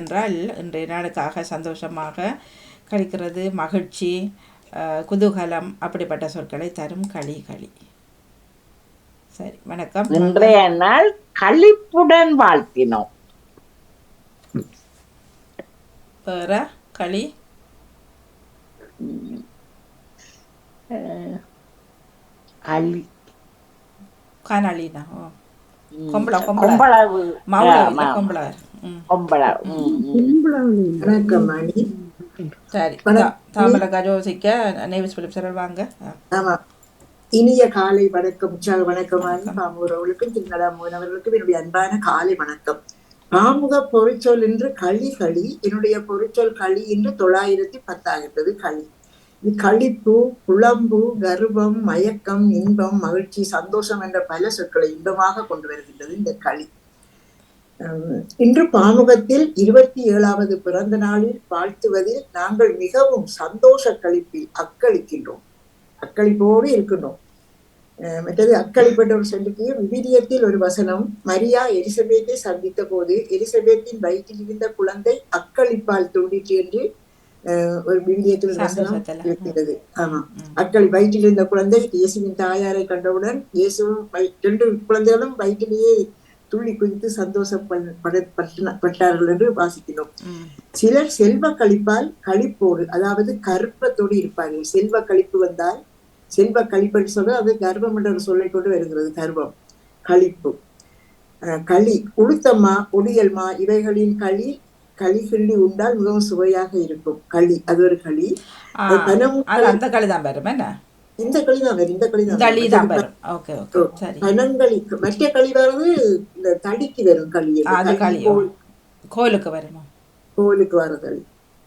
என்றால் இன்றைய நாளுக்காக சந்தோஷமாக கழிக்கிறது மகிழ்ச்சி குதூகலம் அப்படிப்பட்ட சொற்களை தரும் களி களி. சரி வணக்கம். இன்றைய நாள் களிப்புடன் வாழ்த்தினோம். வேற களி? களி. கொம்பளம் கொம்பளம் கொம்பளவு மவுள ஆமா, சரி நேவிஸ் பிலிப் சார் வாங்க. ஆமா. இனிய காலை வணக்கம் உற்சாக வணக்கம். மணி பாமுறவர்களுக்கும் திங்களா மூனவர்களுக்கும் என்னுடைய அன்பான காலை வணக்கம். பாமுக பொறிச்சொல் என்று களி களி. என்னுடைய பொறிச்சொல் களி என்று தொள்ளாயிரத்தி பத்தாகின்றது களி. இது களிப்பு குழம்பு கர்வம் மயக்கம் இன்பம் மகிழ்ச்சி சந்தோஷம் என்ற பல சொற்களை இன்பமாக கொண்டு வருகின்றது இந்த களி. இன்று பாமுகத்தில் இருபத்தி ஏழாவது பிறந்த நாளில் வாழ்த்துவதில் நாங்கள் மிகவும் சந்தோஷ கழிப்பில் அக்களிக்கின்றோம். அக்களிப்போடு இருக்கின்றோம். மற்றது அக்களிப்பட்ட ஒரு சொல்லுக்கு விவிலியத்தில் ஒரு வசனம் மரியா எலிசபெத்தை சந்தித்த போது எலிசபெத்தின் வயிற்றில் இருந்த குழந்தை அக்களிப்பால் தூண்டிற்று என்று ஒரு விவிலியத்தில் வசனம். இருக்கிறது. ஆமா. அக்களி வயிற்றில் இருந்த குழந்தை இயேசுவின் தாயாரை கண்டவுடன் இயேசுவும் ரெண்டு குழந்தைகளும் வயிற்றிலேயே துள்ளி குதித்து சந்தோஷப்பட்டார்கள் என்று வாசிக்கிறோம். சிலர் செல்வ கழிப்பால் கழிப்போடு அதாவது கற்பத்தோடு இருப்பார்கள். செல்வ கழிப்பு வந்தால் செல்வ கழிப்புன்னு சொல்ல அது கர்வம் என்ற ஒரு சொல்லை கொண்டு வருகிறது கர்வம் கழிப்பு. களி. உளுத்தம்மா ஒடியல்மா இவைகளின் களி களி கிள்ளி உண்டால் மிகவும் சுவையாக இருக்கும். களி. அது ஒரு களி. அந்த களி தான் என்ன? இந்த களி தான் வரும் இந்த களி தான் களி தான் வரும். வரும் ஓகே ஓகே சரி. பனங்களி மற்ற களி வர்றது இந்த தடிக்கு வரும் களி. ஆ, அது களி களி கோல். கோயிலுக்கு வருமா? கோவிலுக்கு வர களி.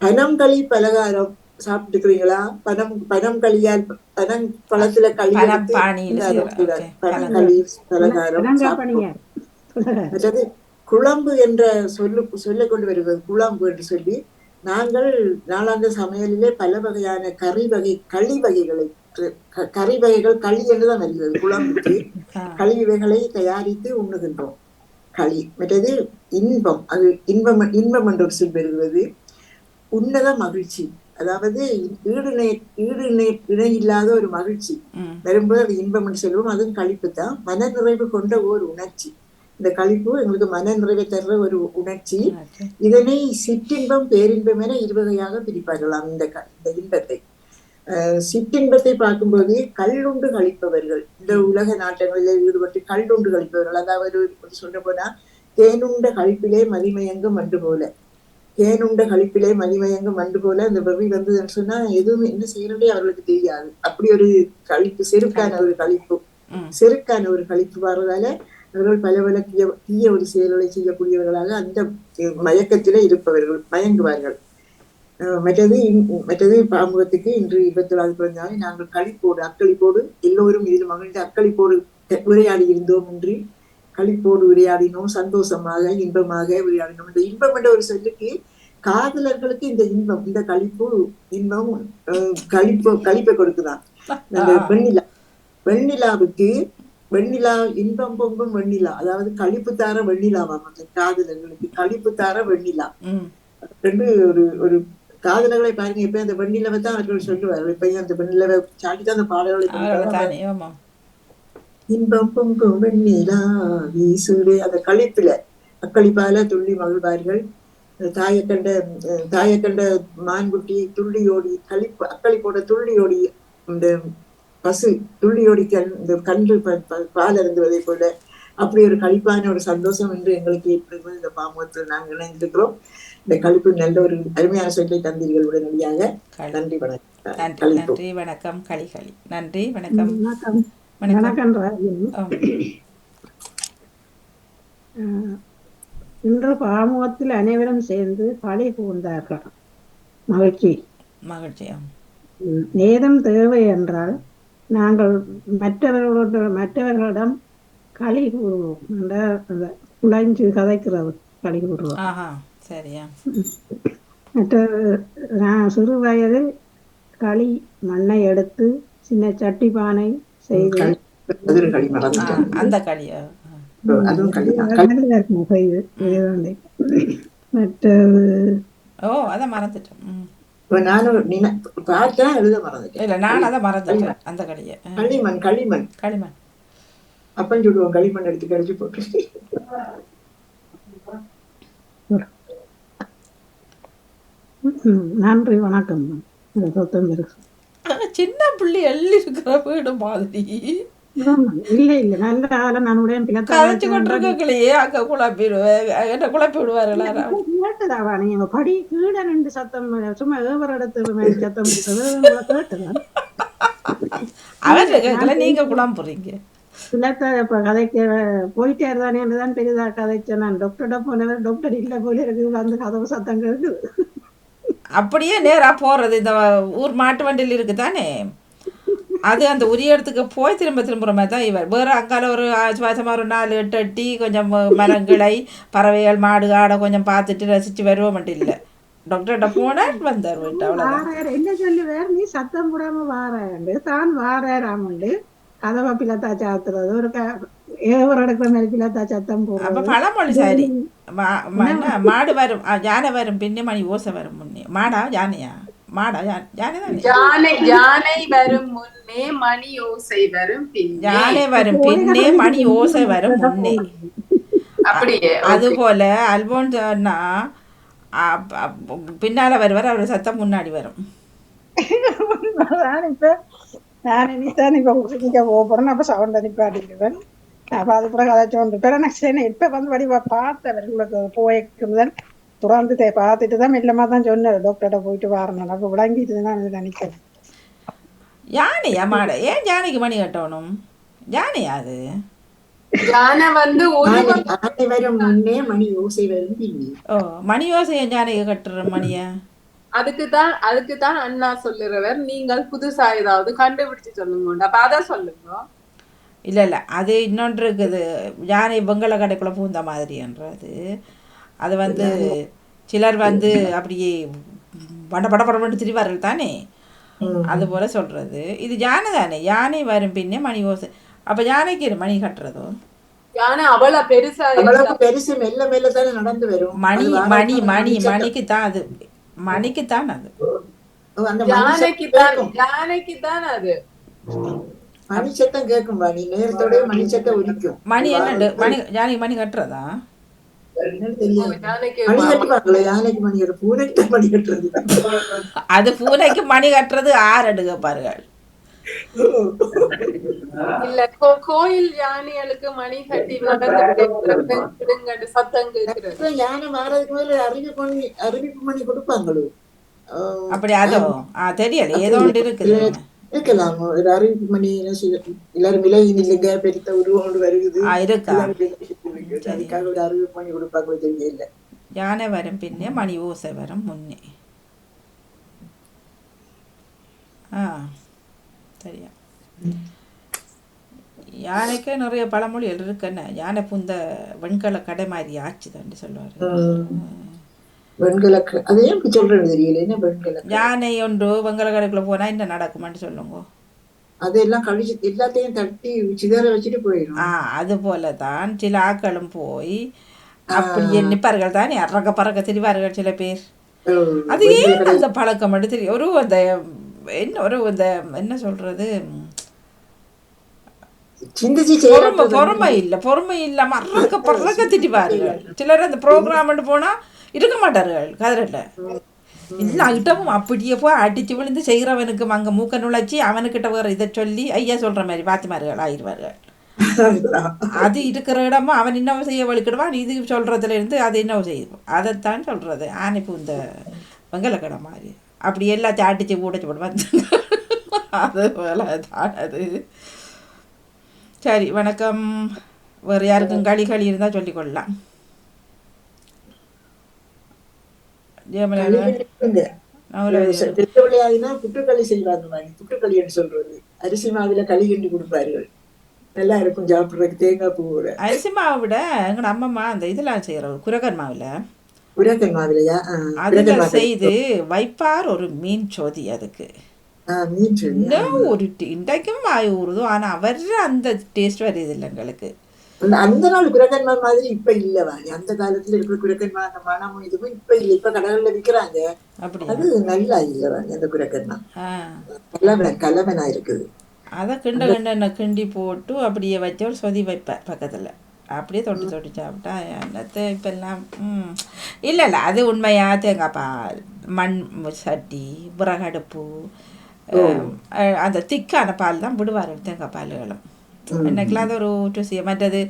பனம் களி பலகாரம். சாப்பிட்டுக்கிறீங்களா? பனம் பனம் களியால் பனம் பழத்துல களி. பனங்களி பலகாரம். மற்றது குழம்பு என்ற சொல்லு சொல்லை கொண்டு வருகிறது. குழம்பு என்று சொல்லி நாங்கள் நாளாந்த சமையலிலே பல வகையான கறி வகை களி வகைகளை கறி வகைகள் களி என்றுதான் வருகிறது. குழம்புக்கு. களி வகைகளை தயாரித்து உண்ணுகின்றோம். களி மற்றது இன்பம் அது இன்பம் இன்பம் என்ற சொல் வருகிறது உன்னத மகிழ்ச்சி அதாவது ஈடு நே ஈடு நே இணை இல்லாத ஒரு மகிழ்ச்சி. வரும்போது அது இன்பம் என்று சொல்லுவோம் அதுவும் களிப்பு தான் மன நிறைவு கொண்ட ஒரு உணர்ச்சி. இந்த களிப்பு எங்களுக்கு மன நிறைவை தர்ற ஒரு உணர்ச்சி. இதனை சிற்றின்பம் பேரின்பம் என இருவகையாக பிரிப்பார்களாம் இந்த இந்த இன்பத்தை. சிற்றின்பத்தை பார்க்கும்போது கல்லுண்டு கழிப்பவர்கள். இந்த உலக நாட்டங்களில் ஈடுபட்டு கல்லுண்டு கழிப்பவர்கள். அதாவது சொல்ல போனா தேனுண்ட கழிப்பிலே மதிமயங்கும் மண்டு போல. தேனுண்ட கழிப்பிலே மதிமயங்கும் மண்டு போல அந்த வெறி வந்ததுன்னு சொன்னா எதுவும் என்ன செய்யறதே அவர்களுக்கு தெரியாது. அப்படி ஒரு கழிப்பு செருக்கான ஒரு கழிப்பு. செருக்கான ஒரு கழிப்பு வர்றதால அவர்கள் பல பல தீய தீய ஒரு செயல்களை செய்யக்கூடியவர்களாக அந்த மயக்கத்திலே இருப்பவர்கள் மயங்குவார்கள். மற்றது மற்றது பாமுகத்துக்கு இன்று இருபத்தி ஏழாவது பிறந்த நாளை நாங்கள் களிப்போடு அக்களிப்போடு எல்லோரும் இதில் மகிழ்ந்து அக்களிப்போடு உரையாடி இருந்தோம் என்று களிப்போடு உரையாடினோம் சந்தோஷமாக இன்பமாக உரையாடினோம். இந்த இன்பம் என்ற ஒரு சொல்லுக்கு காதலர்களுக்கு இந்த இன்பம் இந்த களிப்பு இன்பம் அஹ், களிப்பு களிப்பை கொடுக்குதான். வெண்ணிலா வெண்ணிலாவுக்கு வெண்ணிலா இன்பம் பொங்கும் வெண்ணிலா. அதாவது களிப்பு தார வெண்ணிலாவாம் அந்த காதலர்களுக்கு. களிப்பு தார வெண்ணிலா. ரெண்டு ஒரு ஒரு காதலர்களை பாருங்க. இப்ப அந்த வெண்ணிலவை தான் அவர்கள் சொல்லுவார்கள் இப்ப அந்த வெண்ணிலவை சாட்டிதான் அந்த பாடல்களை இன்பம் பொங்கும் வெண்ணிலா வீசுதே அந்த களிப்புல அக்களிப்பால துள்ளி மகிழ்வார்கள். தாயை கண்ட தாயை கண்ட மான்குட்டி துள்ளியோடி களிப்பு அக்களிப்போட துள்ளியோடி இந்த பசு துள்ளியோடி கண் இந்த கன்று ப- ப- பால் அருந்துவதை போல அப்படி ஒரு களிப்பான ஒரு சந்தோஷம் என்று எங்களுக்கு ஏற்படுகிறது இந்த பாமுகத்தில் நாங்கள் இணைந்திருக்கிறோம். இந்த களிப்பு நல்ல ஒரு அருமையான சொல்லை தந்தீர்கள் உடனடியாக. நன்றி வணக்கம். நன்றி வணக்கம் களி களி. நன்றி வணக்கம். வணக்கம். இன்று பாமுகத்தில் அனைவரும் சேர்ந்து களி கூர்ந்தார்கள் மகிழ்ச்சி. மகிழ்ச்சி ஆம். உம், நேரம் தேவை என்றால் நாங்கள் மற்றவர்களோட மற்றவர்களிடம் களி கூறுவோம். குழைஞ்சு கதைக்கிறது களி கூறுவோம். ஆஹா சரியா. மற்ற நான் சிறு வயதில் களி மண்ணை எடுத்து சின்ன சட்டி பானை செய்து அந்த களியா. மற்றது ஓ அதை மறந்துட்டேன் ம். இப்ப நானும் நினை பார்த்தா எழுத மறந்துட்டேன். இல்லை நான் அதை மறந்துட்டேன். அந்த கடையை. களிமண் களிமண் களிமண் அப்பன் சொல்லுவோம் களிமண் எடுத்து கழிச்சு போட்டு நன்றி வணக்கம். இந்த சொத்தம் இருக்கு. சின்ன புள்ளி எள்ளி இருக்கிற வீடு மாதிரி. இல்ல இல்ல. நல்ல ஆள நான் உடைய கதைச்சு கொண்டிருக்கலையே அங்க குழப்பிடுவேன் என்ன குழப்பி விடுவார் எல்லாரும். கேட்டதாவா? நீங்க படி கீழே ரெண்டு சத்தம் சும்மா ஏவர் இடத்துல சத்தம் அவர் கேட்கல நீங்க குழம்புறீங்க. இல்லத்த இப்ப கதைக்க போயிட்டே இருந்தானே தான் பெரிதா கதைச்சேன். நான் டாக்டர்கிட்ட போனவர் டாக்டர் இல்ல போல இருக்கு அந்த கதவு சத்தம் கேட்குது. அப்படியே நேரா போறது. இந்த ஊர் மாட்டு வண்டியில் இருக்கு தானே அது அந்த உரிய இடத்துக்கு போய் திரும்ப திரும்புற மாதிரி தான் இவர். வேற அங்கால ஒரு சுவாசமாக ஒரு நாலு எட்டு அட்டி கொஞ்சம் மரங்களை பறவைகள் மாடு ஆடை கொஞ்சம் பார்த்துட்டு ரசிச்சு வருவோம் மட்டும் இல்லை டாக்டர்கிட்ட போனால் வந்தார் வீட்டு வாரார். என்ன சொல்லுவார் நீ சத்தம் போடாம வாராண்டு தான் வாராராமண்டு. கதவை பிள்ளத்தா சாத்துறது. ஒரு ஏவர் இடத்துல மேல பிள்ளத்தா சத்தம் அப்போ போடுறது பழமொழி சாரி. மாடு வரும். யானை வரும் பின்னே மணி ஓசை வரும் முன்னே. மாடா யானையா? மாடா யா- யானை தானே யானை யானை வரும் முன்னே மணி ஓசை வரும் பின்னே யானை வரும் பின்னே மணி ஓசை வரும் முன்னே அப்படியே அதுபோல அல்போன் சொன்னா பின்னால வருவார் அவர் சத்தம் முன்னாடி வரும் நான் இப்ப நான் இனித்தான் இப்ப உசுக்கிக்க போறேன் அப்ப சவுண்ட் அனுப்பாடிக்குவேன் அப்ப அது கூட கதைச்சு கொண்டு இப்ப நான் சரி இப்ப வந்து வடிவா பார்த்தவர் உங்களுக்கு போயிருக்குதான் துறந்து தே- பார்த்துட்டு தான் மெல்லமா தான் சொன்னார் டாக்டர்கிட்ட போயிட்டு வரணும் அப்ப விளங்கிட்டு தான் நினைக்கிறேன் யானையா மாடை ஏன் யானைக்கு மணி கட்டணும் யானையா அது யானை வந்து வரும் முன்னே மணி ஓசை வரும் ஓ மணி ஏன் யானைக்கு கட்டுற மணியா அதுக்கு தான் அதுக்கு தான் அண்ணா சொல்லுறவர் நீங்கள் புதுசா ஏதாவது கண்டுபிடிச்சு சொல்லுங்க அப்ப அத சொல்லுங்க இல்லை இல்லை அது இன்னொன்று இருக்குது யானை வெங்கல கடைக்குள்ளே பூந்த மாதிரின்றது அது வந்து சிலர் வந்து அப்படியே பட பட படப்பட்டு திரிவார்கள் தானே? அது போல சொல்றது. இது யானை தானே யானை வரும் பின்னே மணி ஓசை. அப்போ யானைக்கு மணி கட்டுறதோ? யானை அவ்வளவு பெருசா பெருசு மெல்ல மெல்ல தானே நடந்து வரும். மணி அது மணி மணி. மணிக்கு தான் அது. மணிக்கு தான் அது. மணி யானைக்கு தான். யானைக்கு தான் அது. மணி சத்தம் கேட்கும் நீ நேரத்தோட மணி சத்தம் ஒலிக்கும். மணி என்னண்டு மணி யானைக்கு மணி கட்டுறதா? அது பூனைக்கு மணி கட்டுறது ஆறு கேட்பார்கள் இல்ல கோ- கோயில் யானைகளுக்கு மணி கட்டி நடந்து விடுங்கன்னு சத்தம் கேட்கிறது. அப்புறம் யானை மாறதுக்கு அறிவிப்பு மணி அறிவிப்பு மணி கொடுப்பாங்களோ? அப்படி அதோ தெரியல. ஏதோ ஒன்று இருக்குது. இருக்கலாம்? ஒரு அறிவிப்பு மணி எல்லாரும் விலகி நில்லுங்க பெருத்த உருவம் ஒன்று அதுக்காக ஒரு அறிவிப்பு மணி கொடுப்பாங்களோ தெரியல யானை வரும் பின்னே மணி ஓசை வரும் முன்னே ஆ சரியா யானைக்கே நிறைய பழமொழிகள் இருக்குன்னு யானை புந்த வெண்கல கடை மாதிரி ஆச்சுதான்னு சொல்லுவார் வெண்கல அது ஏன் சொல்றது தெரியல யானை ஒன்று வெண்கல கடைக்குள்ள போனா என்ன நடக்குமான்னு சொல்லுங்க அதெல்லாம் கழிச்சு எல்லாத்தையும் தட்டி சிதற வச்சுட்டு போயிடும் ஆ அது போல தான் சில ஆக்களும் போய் அப்படியே நிற்பார்கள் தானே அறக்க பறக்க திரிவார்கள் சில பேர் அது ஏன் அந்த பழக்கம் மட்டும் தெரியும் ஒரு அந்த என்ன ஒரு இந்த என்ன சொல்றது பொறுமை பொறுமை இல்லை பொறுமை இல்லாம அறக்க பறக்க திட்டிப்பார்கள் சிலர் அந்த ப்ரோக்ராம் போனா இருக்க மாட்டார்கள் கதிரல எல்லா இடமும் அப்படியே போய் அடிச்சு விழுந்து செய்கிறவனுக்கு அங்க மூக்க நுழைச்சி அவனுக்கிட்ட வேற இதை சொல்லி ஐயா சொல்ற மாதிரி பாத்திமார்கள் ஆயிடுவார்கள் அது இருக்கிற இடமும் அவன் இன்னும் செய்ய வலிக்கிடுவான் இது சொல்றதுல இருந்து அது இன்னும் செய்யும் அதைத்தான் சொல்றது ஆனைப்பு இந்த வெங்கலக்கடை மாதிரி அப்படி எல்லாத்தையும் அடிச்சு உடைச்சு போடுவான் அது போல தான் அது சரி வணக்கம் வேறு யாருக்கும் களி களி இருந்தால் சொல்லிக்கொள்ளலாம் ஜெயமலா விளையாடினா புட்டுக்களி செய்வாங்க மாதிரி புட்டுக்களின்னு சொல்றது. அரிசி மாவுல களி கிண்டி கொடுப்பார்கள். நல்லா இருக்கும் சாப்பிடுறதுக்கு. தேங்காய் பூவோட அரிசி மாவை விட எங்களோட அம்மம்மா அந்த இதெல்லாம் செய்கிறோம் குரகன் மாவில். உரக்கன் மாவிலையா அதில். செய்து வைப்பார் ஒரு மீன் சோதி அதுக்கு. இன்னும் ஒரு இன்றைக்கும் வாய் ஊறுதோ. ஆனால் அவர் அந்த டேஸ்ட் வருது இல்லை எங்களுக்கு. அந்த- நாள் குரக்கன்மா மாதிரி இப்ப இல்ல வாணி. அந்த காலத்துல இருக்கிற குரக்கன்மா அந்த மனமும் இதுவும் இப்ப இல்ல. இப்ப கடவுள்ல விக்கிறாங்க. அது நல்லா இல்ல வாணி அந்த குரக்கன்மா ஆ. கலவன் கலவனா இருக்குது. அதை கிண்ட கிண்ட கிண்டி போட்டு அப்படியே வச்சு ஒரு சொதி வைப்பேன் பக்கத்தில். அப்படியே தொட்டு தொட்டு சாப்பிட்டா என்னத்தை இப்பெல்லாம் இல்லை இல்லை அது உண்மையா? தேங்காய் பால் மண் சட்டி விறகடுப்பு அந்த திக்கான பால் தான் விடுவார் தேங்காய் பால்களும் என்னைக்கெல்லாம் அது ஒரு ருசியை மற்றது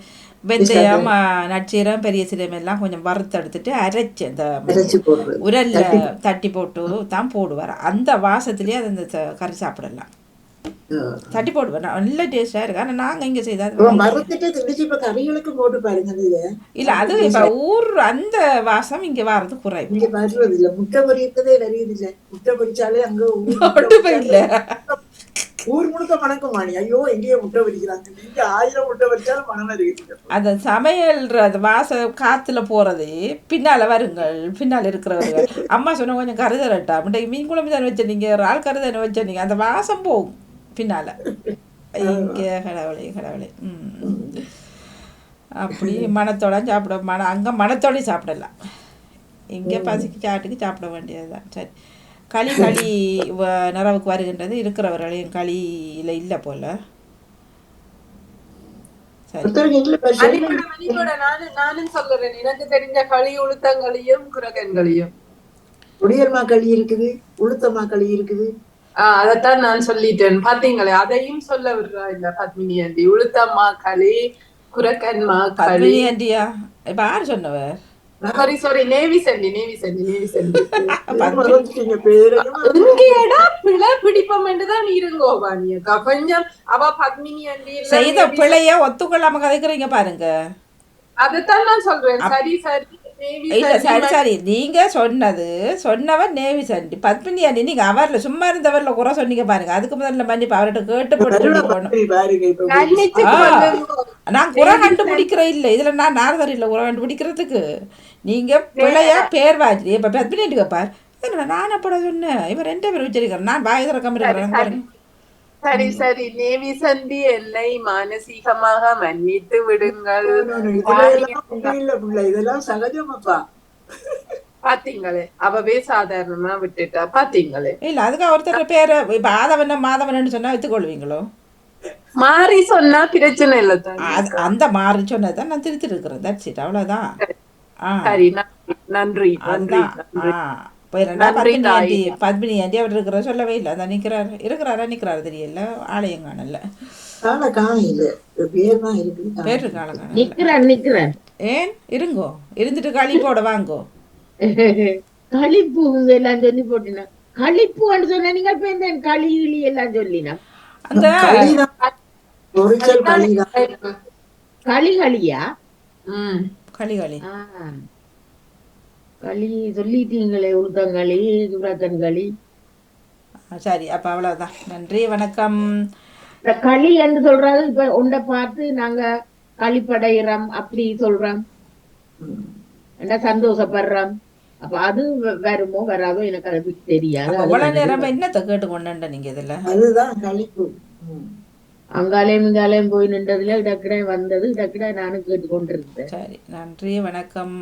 வெந்தயம் நட்சீரம் பெரிய சீரம் எல்லாம் கொஞ்சம் வறுத்தெடுத்துட்டு அரைச்சு அந்த அரைச்சு போடுறது. உரல்ல தட்டி. போட்டு தான் போடுவார். அந்த வாசத்துலேயே அது அந்த கறி சாப்பிடலாம். தட்டி போடுவேன். நல்ல டேஸ்டாக இருக்கு ஆனால் நாங்கள் இங்கே இப்ப கறிகளுக்கு போட்டு பாருங்க இல்லை அது இப்போ ஊர் அந்த வாசம் இங்கே வர்றது குறைவு. இங்க வர்றது இல்ல முட்டை பொரியறதே வருது இல்ல முட்டை பொரிச்சாலே அங்க ஊர் ஒன்றுமே இல்லை. ஊர் முழுக்க மணக்கும் வாணி ஐயோ எங்கேயோ முட்டை பொரிக்கிறாங்க நீங்க ஆயிரம் முட்டை வச்சாலும் மனம் இருக்குது அந்த சமையல்ற வாச காத்துல போறது பின்னால வருங்கள் பின்னால் இருக்கிறவர்கள். அம்மா சொன்ன கொஞ்சம் கருதரட்டா முட்டைக்கு மீன் குழம்பு தானே வச்சிருந்தீங்க ஆள் கறி தானே வச்சிருந்தீங்க. அந்த வாசம் போகும் பின்னால. இங்கே கடவுளே கடவுளே. ம். அப்படி மனத்தோட சாப்பிட மன அங்கே மனத்தோட சாப்பிடலாம். இங்கே பசிக்கு சாட்டுக்கு சாப்பிட வேண்டியதுதான். சரி. களி களி நிறவுக்கு வருகின்றது இருக்கிறவர்களையும் களியில் இல்லை போல. எனக்கு தெரிஞ்ச களி உளுத்தங்களியும் குரகன்களியும். குடியல்மா களி இருக்குது உளுத்தமா களி இருக்குது. ஆஹ் அதைத்தான் நான் சொல்லிட்டேன். பாத்தீங்களே அதையும் சொல்ல விடுறா இல்ல பத்மினி ஆண்டி. உளுத்தம்மா களி குரக்கன்மா களி. ஆண்டியா? இப்போ யார் சொன்னவர். சாரி சாரி நேவி செண்டி நேவி செண்டி நேவி செண்டி மறந்துட்டீங்க பேரையும் இங்கேடா பிழை பிடிப்பம் தான் இருங்கோ வாணியக்கா. கொஞ்சம் அவ பத்மினி ஆண்டி இல்ல செய்த பிழைய ஒத்துக்கொள்ளாம கதைக்கிறீங்க பாருங்க. அதைத்தான் நான் சொல்றேன். சரி சரி இல்ல சரி சரி. நீங்க சொன்னது சொன்னவர் நேவி சண்டி பத்மினி ஆண்டி நீங்க அவர்ல சும்மா இருந்தவர்ல குறை சொன்னீங்க பாருங்க. அதுக்கு முதல்ல மன்னிப்பு அவர்கிட்ட கேட்டு போட்டு நான் குறை கண்டுபிடிக்கிற இல்ல. இதுல நான் நாரதர் இல்ல குறை கண்டுபிடிக்கிறதுக்கு. நீங்க பிள்ளையா பேர் வாஜி இப்ப பத்மினி ஆண்டி கேப்பார். என்னடா நான் அப்பட சொன்னேன் இவன் ரெண்டே பேர் வச்சிருக்கிறேன் நான் பாய் திறக்காம இருக்கிறேன். சரி. சரி நேவி சந்தி எல்லை மானசீகமாக மன்னித்து விடுங்கள். இல்ல இதெல்லாம் சகஜமாப்பா. பாத்தீங்களே. அவவே சாதாரணமா விட்டுட்டா. பாத்தீங்களே. இல்ல அதுக்கு ஒருத்தர் பேரை இப்ப ஆதவன் மாதவன் சொன்னா வைத்துக்கொள்வீங்களோ? மாறி சொன்னா பிரச்சனை இல்ல அந்த மாறி சொன்னதான் நான் திருத்தி இருக்கிறேன் தட்ஸ் இட் அவ்வளவுதான். சரி. நன்றி நன்றி பத்மினி. ஆண்டி அவர் இருக்கிற சொல்லவே இல்லை. அதான் நிக்கிறாரு. இருக்கிறாரா நிக்கிறாரு தெரியல. ஆலயம் காணல. பேர் காணல. நிக்கிறேன் நிக்கிறேன். ஏன்? இருங்கோ. இருந்துட்டு களி போட வாங்கோ. களிப்பு எல்லாம் சொல்லி போட்டினா. களிப்புன்னு சொன்ன நீங்க களி கிளி எல்லாம் சொல்லினா? அந்த பொரிச்சல் களிதான் களி சொல்லிட்டீங்களே உளுத்தங்களி சுரக்கன் களி ஆ, சரி அப்ப அவ்வளவுதான். நன்றி வணக்கம். இந்த களி என்று சொல்றது இப்ப உண்டை பார்த்து நாங்க களிப்படைகிறோம் அப்படி சொல்றோம். என்ன சந்தோஷப்படுறோம். அப்ப அது வருமோ வராதோ எனக்கு அது தெரியாது. இவ்வளவு நேரம் என்னத்தை கேட்டு கொண்டு நீங்க இதுல? அதுதான் களிப்பு. அங்காலயம் இங்காலயம் போய் நின்றதுல இடக்கிட வந்தது இடக்கிட நானும் கேட்டு கொண்டிருந்தேன் சரி நன்றி வணக்கம்.